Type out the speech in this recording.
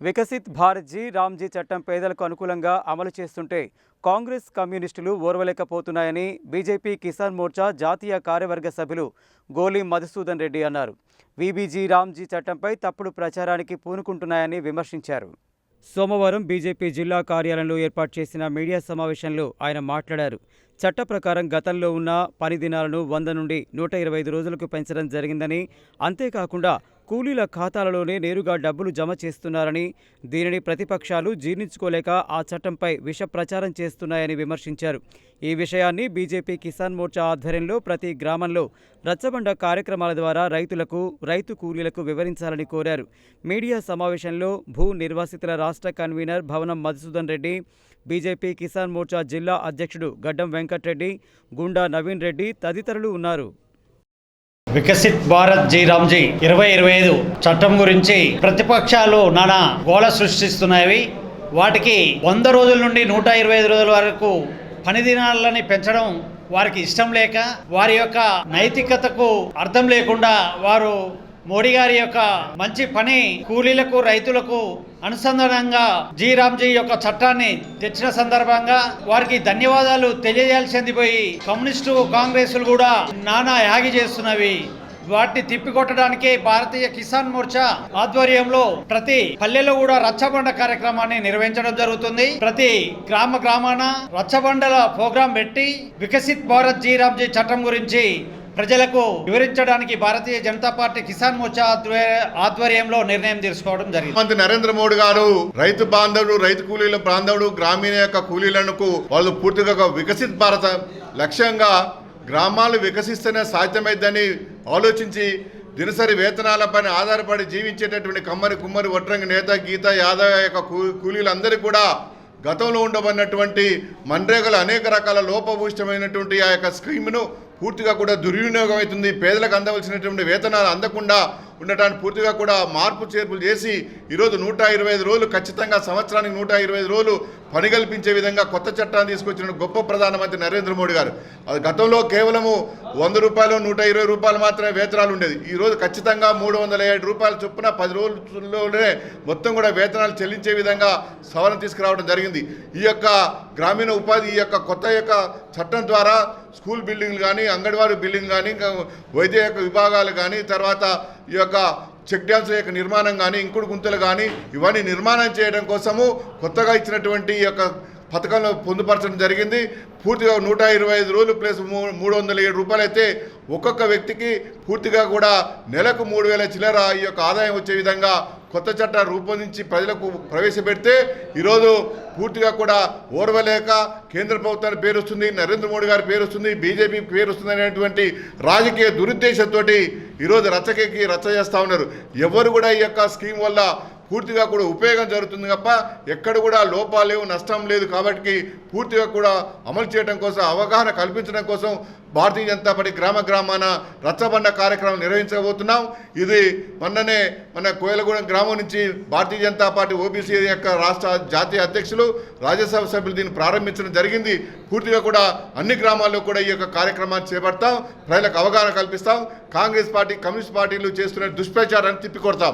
వికసిత్ భారత్జీ రామ్జీ చట్టం పేదలకు అనుకూలంగా అమలు చేస్తుంటే కాంగ్రెస్ కమ్యూనిస్టులు ఓర్వలేకపోతున్నాయని బీజేపీ కిసాన్ మోర్చా జాతీయ కార్యవర్గ సభ్యులు గోలి మధుసూదన్ రెడ్డి అన్నారు. వీబీజీ రామ్జీ చట్టంపై తప్పుడు ప్రచారానికి పూనుకుంటున్నాయని విమర్శించారు. సోమవారం బీజేపీ జిల్లా కార్యాలయంలో ఏర్పాటు చేసిన మీడియా సమావేశంలో ఆయన మాట్లాడారు. చట్ట ప్రకారం గతంలో ఉన్న పని దినాలను వంద నుండి నూట ఇరవై ఐదు రోజులకు పెంచడం జరిగిందని అంతేకాకుండా కూలీల ఖాతాలలోనే నేరుగా డబ్బులు జమ చేస్తున్నారని దీనిని ప్రతిపక్షాలు జీర్ణించుకోలేక ఆ చట్టంపై విష ప్రచారం చేస్తున్నాయని విమర్శించారు. ఈ విషయాన్ని బీజేపీ కిసాన్ మోర్చా ఆధ్వర్యంలో ప్రతి గ్రామంలో రచ్చబండ కార్యక్రమాల ద్వారా రైతులకు రైతు కూలీలకు వివరించాలని కోరారు. మీడియా సమావేశంలో భూ నిర్వాసితుల రాష్ట్ర కన్వీనర్ భవనం మధుసూదన్ రెడ్డి బీజేపీ కిసాన్ మోర్చా జిల్లా అధ్యక్షుడు గడ్డం వెంకట్రెడ్డి గుండా నవీన్ రెడ్డి తదితరులు ఉన్నారు. వికసిత్ భారత్ జీ రామ్జీ ఇరవై ఇరవై ఐదు చట్టం గురించి ప్రతిపక్షాలు నానా గోళ సృష్టిస్తున్నాయి. వాటికి వంద రోజుల నుండి నూట ఇరవై ఐదు రోజుల వరకు పని దినాలని పెంచడం వారికి ఇష్టం లేక వారి యొక్క నైతికతకు అర్థం లేకుండా వారు మోడీ గారి యొక్క మంచి పని కూలీలకు రైతులకు అనుసంధానంగా జీ రామ్జీ యొక్క చట్టాన్ని తెచ్చిన సందర్భంగా వారికి ధన్యవాదాలు తెలియజేయాల్సింది పోయి కమ్యూనిస్టు కాంగ్రెస్లు కూడా నానా యాగి చేస్తున్నవి. వాటిని తిప్పికొట్టడానికి భారతీయ కిసాన్ మోర్చా ఆధ్వర్యంలో ప్రతి పల్లెలో కూడా రచ్చబండ కార్యక్రమాన్ని నిర్వహించడం జరుగుతుంది. ప్రతి గ్రామ గ్రామాన రచ్చబండల ప్రోగ్రాం పెట్టి వికసిత్ భారత్ జీ రామ్జీ చట్టం గురించి ప్రజలకు వివరించడానికి భారతీయ జనతా పార్టీ కిసాన్ మోర్చా ఆధ్వర్య- ఆధ్వర్యంలో నిర్ణయం తీసుకోవడం జరిగింది. మంత్రి నరేంద్ర మోడీ గారు రైతు బాంధవుడు రైతు కూలీల బాంధవుడు గ్రామీణ యొక్క కూలీలకు వాళ్ళు పూర్తిగా ఒక వికసిత్ భారత లక్ష్యంగా గ్రామాలు వికసిస్తేనే సాధ్యమైద్దని ఆలోచించి దినసరి వేతనాలపైన ఆధారపడి జీవించేటటువంటి కమ్మరి కుమ్మరి వడ్రంగి నేత గీత యాదవ్ యొక్క కూ- కూడా గతంలో ఉండబడినటువంటి మన్రేగల అనేక రకాల లోపభూష్టమైనటువంటి ఆ యొక్క స్కీమ్ను పూర్తిగా కూడా దుర్వినియోగం అవుతుంది. పేదలకు అందవలసినటువంటి వేతనాలు అందకుండా ఉండటానికి పూర్తిగా కూడా మార్పు చేర్పులు చేసి ఈరోజు నూట ఇరవై ఐదు రోజులు ఖచ్చితంగా సంవత్సరానికి నూట ఇరవై ఐదు రోజులు పని కల్పించే విధంగా కొత్త చట్టాన్ని తీసుకొచ్చిన గొప్ప ప్రధానమంత్రి నరేంద్ర మోడీ గారు. అది గతంలో కేవలము వంద రూపాయలు నూట ఇరవై రూపాయలు మాత్రమే వేతనాలు ఉండేది. ఈ రోజు ఖచ్చితంగా మూడు వందల ఏడు రూపాయల చొప్పున పది రోజుల్లోనే మొత్తం కూడా వేతనాలు చెల్లించే విధంగా సవరణ తీసుకురావడం జరిగింది. ఈ యొక్క గ్రామీణ ఉపాధి ఈ యొక్క కొత్త యొక్క చట్టం ద్వారా స్కూల్ బిల్డింగ్లు కానీ అంగన్వాడీ బిల్డింగ్ కానీ ఇంకా వైద్య యొక్క విభాగాలు కానీ తర్వాత ఈ యొక్క చెక్ డ్యామ్స్ యొక్క నిర్మాణం కానీ ఇంకుడు గుంతలు కానీ ఇవన్నీ నిర్మాణం చేయడం కోసము కొత్తగా ఇచ్చినటువంటి ఈ యొక్క పథకంలో పొందుపరచడం జరిగింది. పూర్తిగా నూట ఇరవై ఐదు రోజులు ప్లస్ మూ- మూడు వందల ఏడు రూపాయలు అయితే ఒక్కొక్క వ్యక్తికి పూర్తిగా కూడా నెలకు మూడు వేల చిల్లర ఈ యొక్క ఆదాయం వచ్చే విధంగా కొత్త చట్టాన్ని రూపొందించి ప్రజలకు ప్రవేశపెడితే ఈరోజు పూర్తిగా కూడా ఓర్వలేక కేంద్ర ప్రభుత్వానికి పేరు వస్తుంది నరేంద్ర మోడీ గారి పేరు వస్తుంది బీజేపీకి పేరు వస్తుంది అనేటువంటి రాజకీయ దురుద్దేశంతో ఈరోజు రచ్చకెక్కి రచ్చ చేస్తూ ఉన్నారు. ఎవరు కూడా ఈ యొక్క స్కీమ్ వల్ల పూర్తిగా కూడా ఉపయోగం జరుగుతుంది తప్ప ఎక్కడ కూడా లోపాలు నష్టం లేదు కాబట్టి పూర్తిగా కూడా అమలు చేయడం కోసం అవగాహన కల్పించడం కోసం భారతీయ జనతా పార్టీ గ్రామ గ్రామాన రచ్చబండ కార్యక్రమం నిర్వహించబోతున్నాం. ఇది మొన్ననే మన కోయలగూడెం గ్రామం నుంచి భారతీయ జనతా పార్టీ ఓబీసీ యొక్క రాష్ట్ర జాతీయ అధ్యక్షులు రాజ్యసభ సభ్యులు దీన్ని ప్రారంభించడం జరిగింది. పూర్తిగా కూడా అన్ని గ్రామాల్లో కూడా ఈ యొక్క కార్యక్రమాన్ని చేపడతాం. ప్రజలకు అవగాహన కల్పిస్తాం. కాంగ్రెస్ పార్టీ కమ్యూనిస్ట్ పార్టీలు చేస్తున్న దుష్ప్రచారాన్ని తిప్పికొడతాం.